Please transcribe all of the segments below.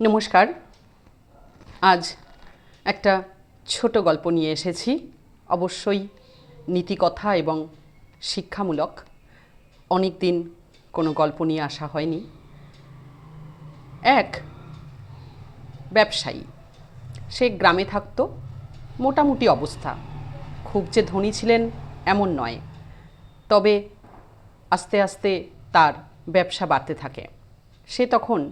নমস্কার। আজ একটা ছোট গল্প নিয়ে এসেছি। অবশ্যই নীতিকথা এবং শিক্ষামূলক। অনেক দিন কোনো গল্প নিয়ে আসা হয়নি। এক ব্যবসায়ী, সে গ্রামে থাকতো। মোটামুটি অবস্থা। খুব যে ধনী ছিলেন এমন নয়। তবে আস্তে আস্তে তার ব্যবসা বাড়তে থাকে। সে তখন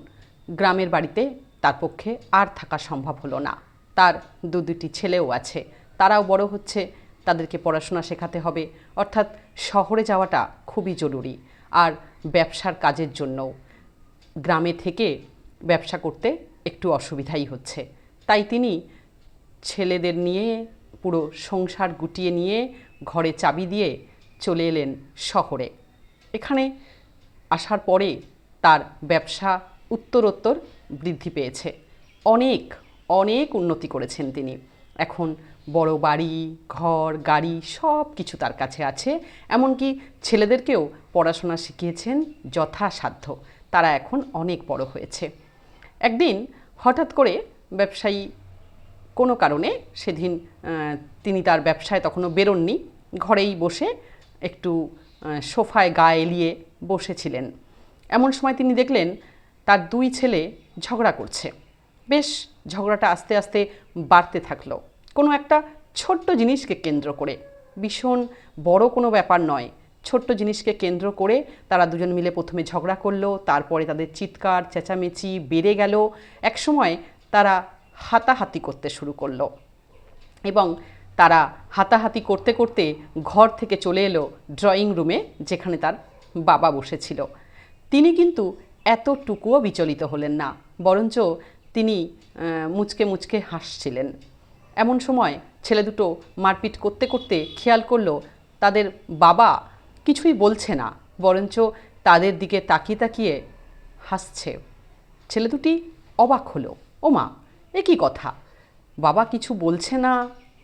গ্রামের বাড়িতে তার পক্ষে আর থাকা সম্ভব হলো না। তার দু দুটি ছেলেও আছে। তারাও বড় হচ্ছে। তাদেরকে পড়াশোনা শেখাতে হবে। অর্থাৎ শহরে যাওয়াটা খুবই জরুরি। আর ব্যবসার কাজের জন্যও। গ্রামে থেকে ব্যবসা করতে একটু অসুবিধাই হচ্ছে। তাই তিনি ছেলেদের নিয়ে পুরো সংসার গুটিয়ে নিয়ে ঘরে চাবি দিয়ে চলে এলেন শহরে। এখানে আসার পরে তার ব্যবসা উত্তরোত্তর বৃদ্ধি পেয়েছে। অনেক অনেক উন্নতি করেছেন তিনি। এখন বড় বাড়ি, ঘর, গাড়ি সব কিছু তার কাছে আছে। এমনকি ছেলেদেরকেও পড়াশোনা শিখিয়েছেন যথাসাধ্য। তারা এখন অনেক বড় হয়েছে। একদিন হঠাৎ করে ব্যবসায়ী কোনো কারণে সেদিন তিনি তার ব্যবসায় তখনও বেরোননি। ঘরেই বসে একটু সোফায় গা এলিয়ে বসেছিলেন। এমন সময় তিনি দেখলেন তার দুই ছেলে ঝগড়া করছে। বেশ ঝগড়াটা আস্তে আস্তে বাড়তে থাকল। কোনো একটা ছোট্ট জিনিসকে কেন্দ্র করে। ভীষণ বড় কোনো ব্যাপার নয়। ছোট্ট জিনিসকে কেন্দ্র করে তারা দুজন মিলে প্রথমে ঝগড়া করল, তারপরে তাদের চিৎকার, চেঁচামেচি বেড়ে গেল। একসময় তারা হাতাহাতি করতে শুরু করল এবং তারা হাতাহাতি করতে করতে ঘর থেকে চলে এলো ড্রয়িং রুমে, যেখানে তার বাবা বসেছিল। তিনি কিন্তু এতটুকুও বিচলিত হলেন না, বরঞ্চ তিনি মুচকে মুচকে হাসছিলেন। এমন সময় ছেলে দুটো মারপিট করতে করতে খেয়াল করল, তাদের বাবা কিছুই বলছে না, বরঞ্চ তাদের দিকে তাকিয়ে তাকিয়ে হাসছে। ছেলে দুটি অবাক হলো ওমা এ কী কথা? বাবা কিছু বলছে না,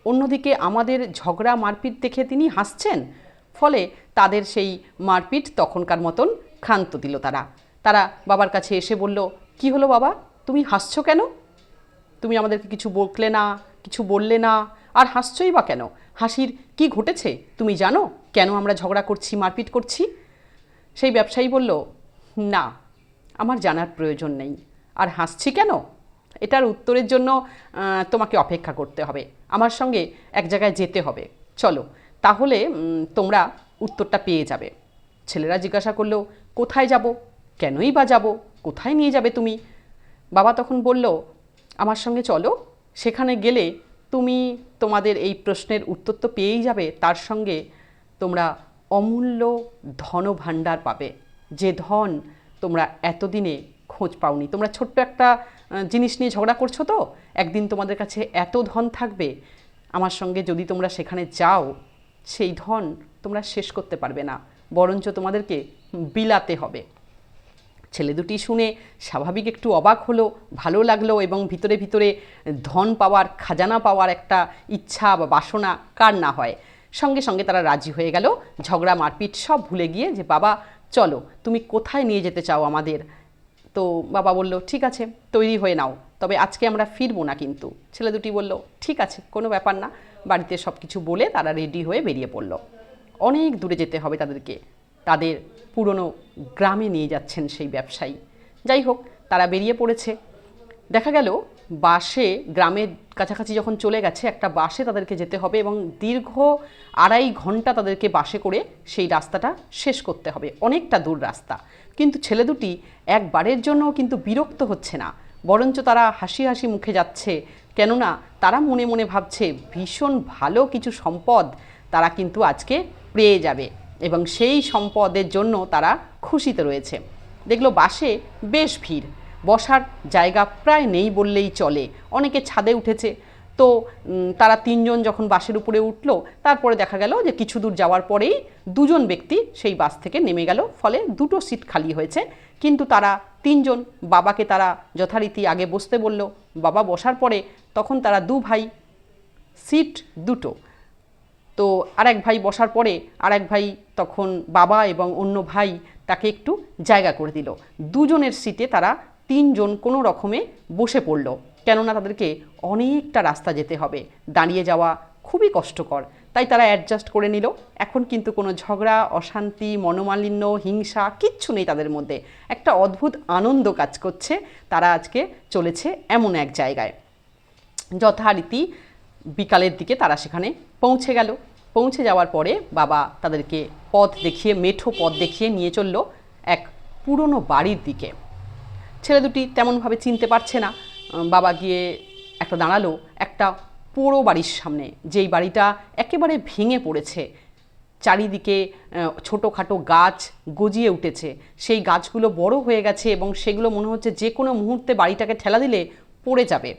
অন্যদিকে আমাদের ঝগড়া মারপিট দেখে তিনি হাসছেন? ফলে তাদের সেই মারপিট তখনকার মতন ক্ষান্ত দিল তারা। তারা বাবার কাছে এসে বলল, কি হলো বাবা? তুমি হাসছো কেন? তুমি আমাদেরকে কিছু বকলে না, কিছু বললে না, আর হাসছই বা কেন? হাসির কি ঘটেছে? তুমি জানো কেন আমরা ঝগড়া করছি, মারপিট করছি? সেই ব্যবসায়ী বলল, না, আমার জানার প্রয়োজন নেই। আর হাসছি কেন? এটার উত্তরের জন্য তোমাকে অপেক্ষা করতে হবে। আমার সঙ্গে এক জায়গায় যেতে হবে। চলো, তাহলে তোমরা উত্তরটা পেয়ে যাবে। ছেলেরা জিজ্ঞাসা করল, কোথায় যাব? কেনই বা যাব? কোথায় নিয়ে যাবে তুমি? বাবা তখন বলল, আমার সঙ্গে চলো। সেখানে গেলে তুমি তোমাদের এই প্রশ্নের উত্তর তো পেয়েই যাবে। তার সঙ্গে তোমরা অমূল্য ধনভাণ্ডার পাবে। যে ধন তোমরা এতদিনে খোঁজ পাওনি। তোমরা ছোট্ট একটা জিনিস নিয়ে ঝগড়া করছ তো? একদিন তোমাদের কাছে এত ধন থাকবে। আমার সঙ্গে যদি তোমরা সেখানে যাও, সেই ধন তোমরা শেষ করতে পারবে না। বরঞ্চ তোমাদেরকে বিলাতে হবে। ছেলে দুটি শুনে স্বাভাবিক একটু অবাক হলো, ভালো লাগল এবং ভিতরে ভিতরে ধন পাওয়ার, খাজানা পাওয়ার একটা ইচ্ছা বা বাসনা কার না হয়। সঙ্গে সঙ্গে তারা রাজি হয়ে গেল, ঝগড়া মারপিট সব ভুলে গিয়ে যে, বাবা, চলো, তুমি কোথায় নিয়ে যেতে চাও আমাদের? তো বাবা বলল, ঠিক আছে, তৈরি হয়ে নাও, তবে আজকে আমরা ফিরবো না কিন্তু। ছেলে দুটি বলল, ঠিক আছে, কোনো ব্যাপার না। বাড়িতে সব কিছু বলে তারা রেডি হয়ে বেরিয়ে পড়ল। অনেক দূরে যেতে হবে তাদেরকে। তাদের পুরনো গ্রামে নিয়ে যাচ্ছেন সেই ব্যবসায়ী। যাই হোক, তারা বেরিয়ে পড়েছে। দেখা গেল, বাসে, গ্রামের কাছাকাছি যখন চলে গেছে, একটা বাসে তাদেরকে যেতে হবে এবং দীর্ঘ আড়াই ঘণ্টা তাদেরকে বাসে করে সেই রাস্তাটা শেষ করতে হবে। অনেকটা দূর রাস্তা। কিন্তু ছেলে দুটি একবারের জন্য কিন্তু বিরক্ত হচ্ছে না। বরঞ্চ তারা হাসি হাসি মুখে যাচ্ছে। কেননা, তারা মনে মনে ভাবছে, ভীষণ ভালো কিছু সম্পদ তারা কিন্তু আজকে পেয়ে যাবে। এবং সেই সম্পদের জন্য তারা খুশিতে রয়েছে। দেখল বাসে বেশ ভিড়। বসার জায়গা প্রায় নেই বললেই চলে। অনেকে ছাদে উঠেছে। তো তারা তিনজন যখন বাসের উপরে উঠল, তারপরে দেখা গেল যে কিছু দূর যাওয়ার পরেই দুজন ব্যক্তি সেই বাস থেকে নেমে গেল। ফলে দুটো সিট খালি হয়েছে। কিন্তু তারা তিনজন, বাবাকে তারা যথারীতি আগে বসতে বলল। বাবা বসার পরে তখন তারা দু ভাই, সিট দুটো। তো আরেক ভাই বসার পরে আরেক ভাই তখন বাবা এবং অন্য ভাই তাকে একটু জায়গা করে দিল। দুজনের সিটে তারা তিনজন কোনো রকমে বসে পড়ল। কেননা তাদেরকে অনেকটা রাস্তা যেতে হবে। দাঁড়িয়ে যাওয়া খুবই কষ্টকর। তাই তারা অ্যাডজাস্ট করে নিল। এখন কিন্তু কোনো ঝগড়া, অশান্তি, মনোমালিন্য, হিংসা কিচ্ছু নেই তাদের মধ্যে। একটা অদ্ভুত আনন্দ কাজ করছে। তারা আজকে চলেছে এমন এক জায়গায়। যথারীতি বিকালের দিকে তারা সেখানে পৌঁছে গেল। পৌঁছে যাওয়ার পরে বাবা তাদেরকে পথ দেখিয়ে, মেঠো পথ দেখিয়ে নিয়ে চলল এক পুরনো বাড়ির দিকে। ছেলে দুটি তেমনভাবে চিনতে পারছে না। বাবা গিয়ে একটা দাঁড়াল একটা পোড়ো বাড়ির সামনে। যেই বাড়িটা একেবারে ভেঙে পড়েছে। চারিদিকে ছোটোখাটো গাছ গজিয়ে উঠেছে। সেই গাছগুলো বড় হয়ে গেছে এবং সেগুলো মনে হচ্ছে যে কোনো মুহূর্তে বাড়িটাকে ঠেলা দিলে পড়ে যাবে।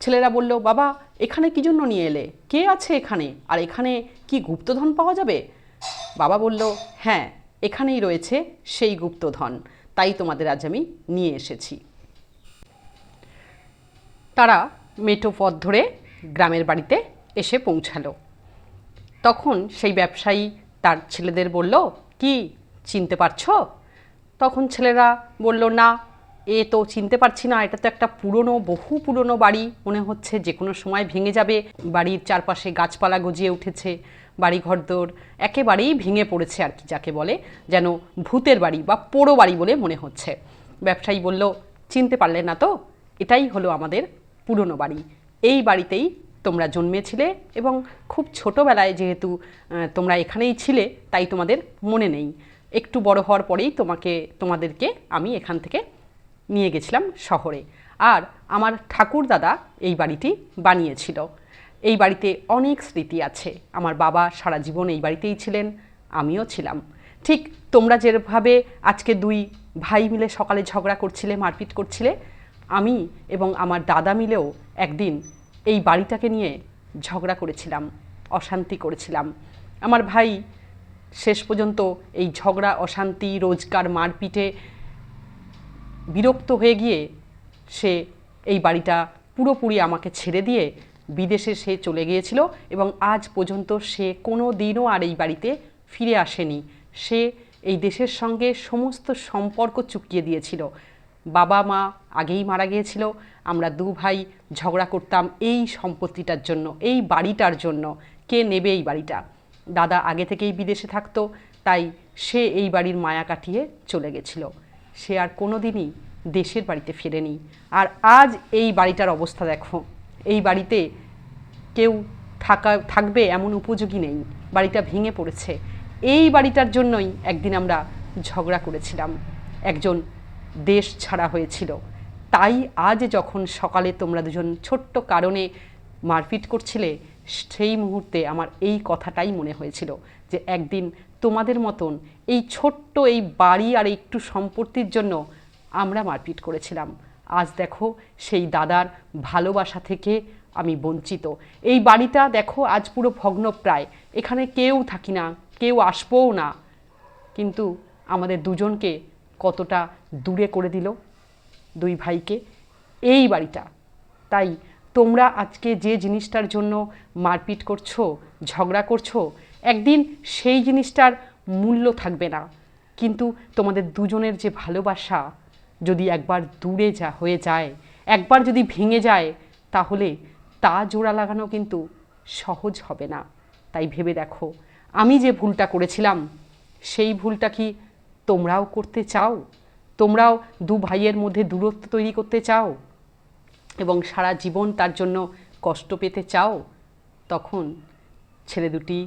ছেলেরা বলল, বাবা, এখানে কি জন্য নিয়ে এলে? কে আছে এখানে? আর এখানে কি গুপ্তধন পাওয়া যাবে? বাবা বলল হ্যাঁ এখানেই রয়েছে সেই গুপ্তধন। তাই তোমাদের আজ আমি নিয়ে এসেছি। তারা মেটো পথ ধরে গ্রামের বাড়িতে এসে পৌঁছালো। তখন সেই ব্যবসায়ী তার ছেলেদের বলল, কি, চিনতে পারছ? তখন ছেলেরা বলল, না এ তো চিনতে পারছি না, এটা তো একটা পুরনো, বহু পুরনো বাড়ি, মনে হচ্ছে যে কোনো সময় ভেঙে যাবে। বাড়ির চারপাশে গাছপালা গজিয়ে উঠেছে বাড়ি ঘরদোর একেবারেই ভেঙে পড়েছে আর কি যাকে বলে, যেন ভূতের বাড়ি বা পোড়ো বাড়ি বলে মনে হচ্ছে। ব্যবসায়ী বলল, চিনতে পারলে না তো? এটাই হলো আমাদের পুরনো বাড়ি। এই বাড়িতেই তোমরা জন্মেছিলে এবং খুব ছোটোবেলায় যেহেতু তোমরা এখানেই ছিলে, তাই তোমাদের মনে নেই। একটু বড় হওয়ার পরেই তোমাকে, তোমাদেরকে আমি এখান থেকে নিয়ে গেছিলাম শহরে। আর আমার ঠাকুর দাদা এই বাড়িটি বানিয়েছিল। এই বাড়িতে অনেক স্মৃতি আছে। আমার বাবা সারা জীবন এই বাড়িতেই ছিলেন, আমিও ছিলাম। ঠিক তোমরা যেভাবে আজকে দুই ভাই মিলে সকালে ঝগড়া করছিলে, মারপিট করছিলে, আমি এবং আমার দাদা মিলেও একদিন এই বাড়িটাকে নিয়ে ঝগড়া করেছিলাম, অশান্তি করেছিলাম। আমার ভাই শেষ পর্যন্ত এই ঝগড়া, অশান্তি রোজকার মারপিটে বিরক্ত হয়ে গিয়ে সে এই বাড়িটা পুরোপুরি আমাকে ছেড়ে দিয়ে বিদেশে সে চলে গিয়েছিল এবং আজ পর্যন্ত সে কোনো দিনও আর এই বাড়িতে ফিরে আসেনি। সে এই দেশের সঙ্গে সমস্ত সম্পর্ক চুকিয়ে দিয়েছিল। বাবা মা আগেই মারা গিয়েছিল। আমরা দু ভাই ঝগড়া করতাম এই সম্পত্তিটার জন্য, এই বাড়িটার জন্য। কে নেবে এই বাড়িটা? দাদা আগে থেকেই বিদেশে থাকতো, তাই সে এই বাড়ির মায়া কাটিয়ে চলে গেছিল। সে আর কোনো দিনই দেশের বাড়িতে ফেরেনি। আর আজ এই বাড়িটার অবস্থা দেখো। এই বাড়িতে কেউ থাকা, থাকবে এমন উপযোগী নেই। বাড়িটা ভেঙে পড়েছে। এই বাড়িটার জন্যই একদিন আমরা ঝগড়া করেছিলাম। একজন দেশ ছাড়া হয়েছিল। তাই আজ যখন সকালে তোমরা দুজন ছোট্ট কারণে মারপিট করছিলে, সেই মুহূর্তে আমার এই কথাটাই মনে হয়েছিল যে একদিন তোমাদের মতন এই ছোট্ট এই বাড়ি আর একটু সম্পত্তির জন্য আমরা মারপিট করেছিলাম। আজ দেখো সেই দাদার ভালোবাসা থেকে আমি বঞ্চিত। এই বাড়িটা দেখো আজ পুরো ভগ্নপ্রায়। এখানে কেউ থাকি না, কেউ আসবও না। কিন্তু আমাদের দুজনকে কতটা দূরে করে দিল দুই ভাইকে? এই বাড়িটা। তাই তোমরা আজকে যে জিনিসটার জন্য মারপিট করছ, ঝগড়া করছ একদিন সেই জিনিসটার মূল্য থাকবে না। কিন্তু তোমাদের দুজনের যে ভালোবাসা যদি একবার দূরে যা হয়ে যায়, একবার যদি ভেঙে যায়, তাহলে তা জোড়া লাগানো কিন্তু সহজ হবে না। তাই ভেবে দেখো, আমি যে ভুলটা করেছিলাম, সেই ভুলটা কি তোমরাও করতে চাও? তোমরাও দু ভাইয়ের মধ্যে দূরত্ব তৈরি করতে চাও? এবং সারা জীবন তার জন্য কষ্ট পেতে চাও? তখন ছেলে দুটি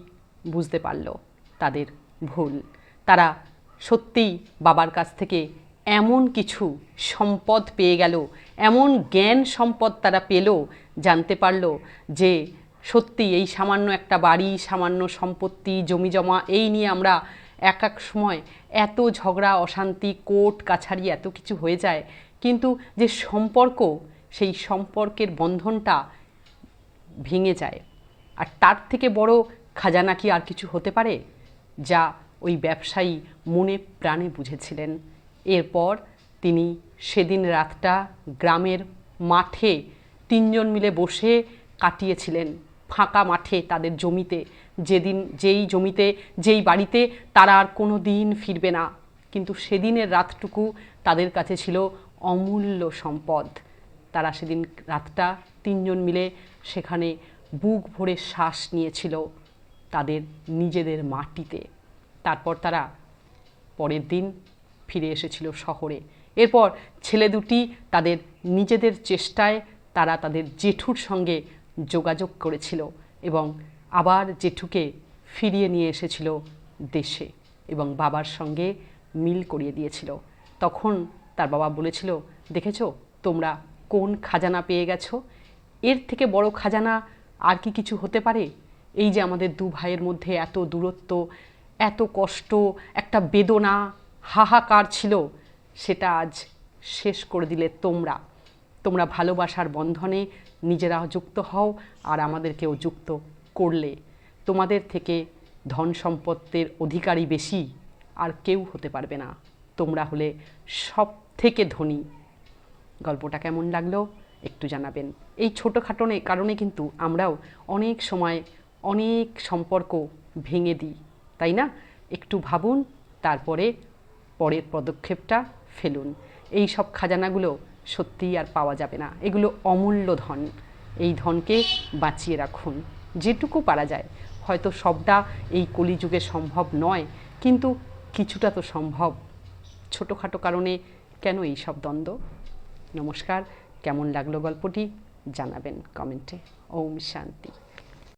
বুঝতে পারল তাদের ভুল। তারা সত্যিই বাবার কাছ থেকে এমন কিছু সম্পদ পেয়ে গেল, এমন জ্ঞান সম্পদ তারা পেল, জানতে পারল যে সত্যি এই সামান্য একটা বাড়ি, সামান্য সম্পত্তি জমি জমা এই নিয়ে আমরা এক এক সময় এত ঝগড়া, অশান্তি, কোর্ট, কাছারি এত কিছু হয়ে যায়। কিন্তু যে সম্পর্ক, সেই সম্পর্কের বন্ধনটা ভেঙে যায়। আর তার থেকে বড় খাজানা কি আর কিছু হতে পারে? যা ওই ব্যবসায়ী মনে প্রাণে বুঝেছিলেন। এরপর তিনি সেদিন রাতটা গ্রামের মাঠে তিনজন মিলে বসে কাটিয়েছিলেন। ফাঁকা মাঠে তাদের জমিতে। যেদিন যেই জমিতে, যেই বাড়িতে তারা আর কোনো দিন ফিরবে না। কিন্তু সেদিনের রাতটুকু তাদের কাছে ছিল অমূল্য সম্পদ। তারা সেদিন রাতটা তিনজন মিলে সেখানে বুক ভরে শ্বাস নিয়েছিল। তাদের নিজেদের মাটিতে। তারপর তারা পরের দিন ফিরে এসেছিল শহরে। এরপর ছেলে দুটি তাদের নিজেদের চেষ্টায় তারা তাদের জেঠুর সঙ্গে যোগাযোগ করেছিল এবং আবার জেঠুকে ফিরিয়ে নিয়ে এসেছিল দেশে এবং বাবার সঙ্গে মিল করিয়ে দিয়েছিল। তখন তার বাবা বলেছিল, দেখেছ, তোমরা কোন খাজানা পেয়ে গেছো? এর থেকে বড় খাজানা আর কি কিছু হতে পারে? এই যে আমাদের দু ভাইয়ের মধ্যে এত দূরত্ব, এত কষ্ট, একটা বেদনা, হাহাকার ছিল, সেটা আজ শেষ করে দিলে তোমরা। তোমরা ভালোবাসার বন্ধনে নিজেরা যুক্ত হও আর আমাদেরকেও যুক্ত করলে। তোমাদের থেকে ধন সম্পত্তির অধিকারী বেশি আর কেউ হতে পারবে না। তোমরা হলে সব থেকে ধনী। গল্পটা কেমন লাগল একটু জানাবেন। এই ছোটোখাটো কারণে কিন্তু আমরাও অনেক সময় অনেক সম্পর্ক ভেঙে দিই, তাই না? একটু ভাবুন, তারপরে পরের পদক্ষেপটা ফেলুন। এই সব খাজানাগুলো সত্যিই আর পাওয়া যাবে না। এগুলো অমূল্য ধন। এই ধনকে বাঁচিয়ে রাখুন। যেটুকু পারা যায়। হয়তো সবটা এই কলিযুগে সম্ভব নয়, কিন্তু কিছুটা তো সম্ভব। ছোটোখাটো কারণে কেন এই সব দ্বন্দ্ব? নমস্কার। কেমন লাগল গল্পটি? জানাবেন কমেন্টে। ওম শান্তি।